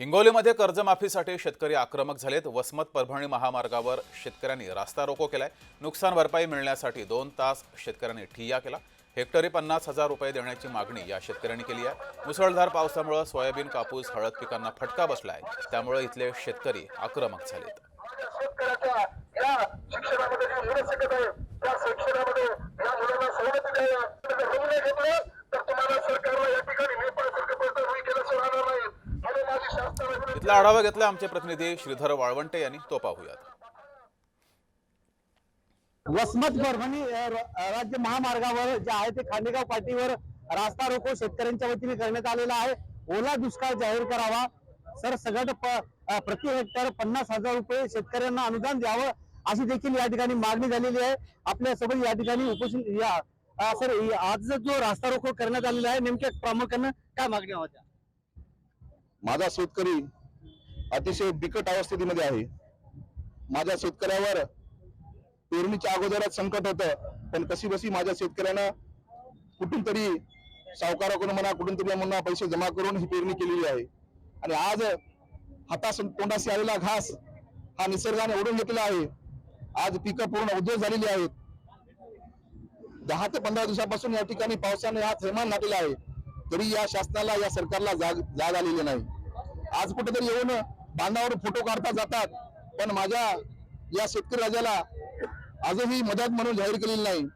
हिंगोलीमध्ये कर्जमाफीसाठी शेतकरी आक्रमक झालेत. वसमत परभणी महामार्गावर शेतकऱ्यांनी रास्ता रोको केलाय. नुकसान भरपाई मिळण्यासाठी दोन तास शेतकऱ्यांनी ठिय्या केला. हेक्टरी पन्नास हजार रुपये देण्याची मागणी या शेतकऱ्यांनी केली आहे. मुसळधार पावसामुळे सोयाबीन कापूस हळद पिकांना फटका बसलाय. त्यामुळे इथले शेतकरी आक्रमक झालेत शेतकऱ्याच्या या शिक्षणामध्ये जी मुलं शिकत आहे त्या शिक्षणामध्ये या मुलांना सवलती द्याव्या तुम्ही निर्णय घेतला तर तुम्हाला सरकारला या ठिकाणी नेपाळसारखं पैसे रुई केल्याशिवाय राहणार नाही म्हणून माझी इथला आढावा घेतला आमचे प्रतिनिधी श्रीधर वाळवंटे यांनी. तो पाहूयात. वसमत परभणी राज्य महामार्गावर जे आहे ते खांडेगाव पाटीवर रास्ता रोको शेतकऱ्यांच्या वतीने करण्यात आलेला आहे. ओला दुष्काळ जाहीर करावा. सर सगळं प- अ, प्रति हेक्टर पन्नास हजार रुपये शेतकऱ्यांना अनुदान द्यावं अशी देखील या ठिकाणी मागणी झालेली आहे. आपल्यासोबत या ठिकाणी उपस्थित या अ, सर आज जो रास्ता रोको करण्यात आलेला आहे नेमक्या प्रामुख्यानं काय मागण्या होत्या? माझा शेतकरी अतिशय बिकट अवस्थेमध्ये आहे. माझ्या शेतकऱ्यावर पेरणीच्या अगोदरच संकट होतं पण कशी बसी माझ्या शेतकऱ्यानं कुठून तरी सावकाराकडून म्हणा कुठून तरी म्हणा पैसे जमा करून ही पेरणी केलेली आहे. आणि आज हातास तोंडाशी आलेला घास हा निसर्गाने ओढून घेतलेला आहे. आज पिकं पूर्ण उद्योग झालेली आहेत. दहा ते पंधरा दिवसापासून या ठिकाणी पावसाने हा थैमान घातलेला आहे. तरी या शासनाला या सरकारला जाग जाग आलेली नाही. आज कुठेतरी येऊन बांधावर फोटो काढता जातात. पण माझ्या या शेतकरी राजाला आजही मदत म्हणून जाहीर केलेली नाही.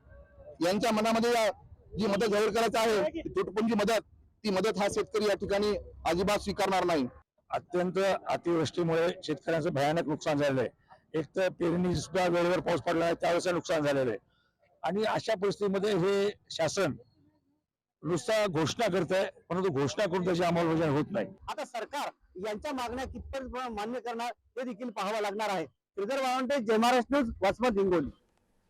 यांच्या मनामध्ये जी मदत जाहीर करायचं आहे ती तुटपुंजी मदत ती मदत हा शेतकरी या ठिकाणी अजिबात स्वीकारणार नाही. अत्यंत अतिवृष्टीमुळे शेतकऱ्यांचं भयानक नुकसान झालेलं आहे. एक तर पेरणी सुद्धा वेळेवर पाऊस पडला आहे त्यावेळेस नुकसान झालेलं आहे. आणि अशा परिस्थितीमध्ये हे शासन नुसता घोषणा करत आहे परंतु घोषणा करून त्याची अंमलबजावणी होत नाही. आता सरकार यांच्या मागण्या कितपत मान्य करणार हे देखील पाहावं लागणार आहे. श्रीधर वावंटे जय महाराष्ट्र न्यूज वसमत हिंगोली.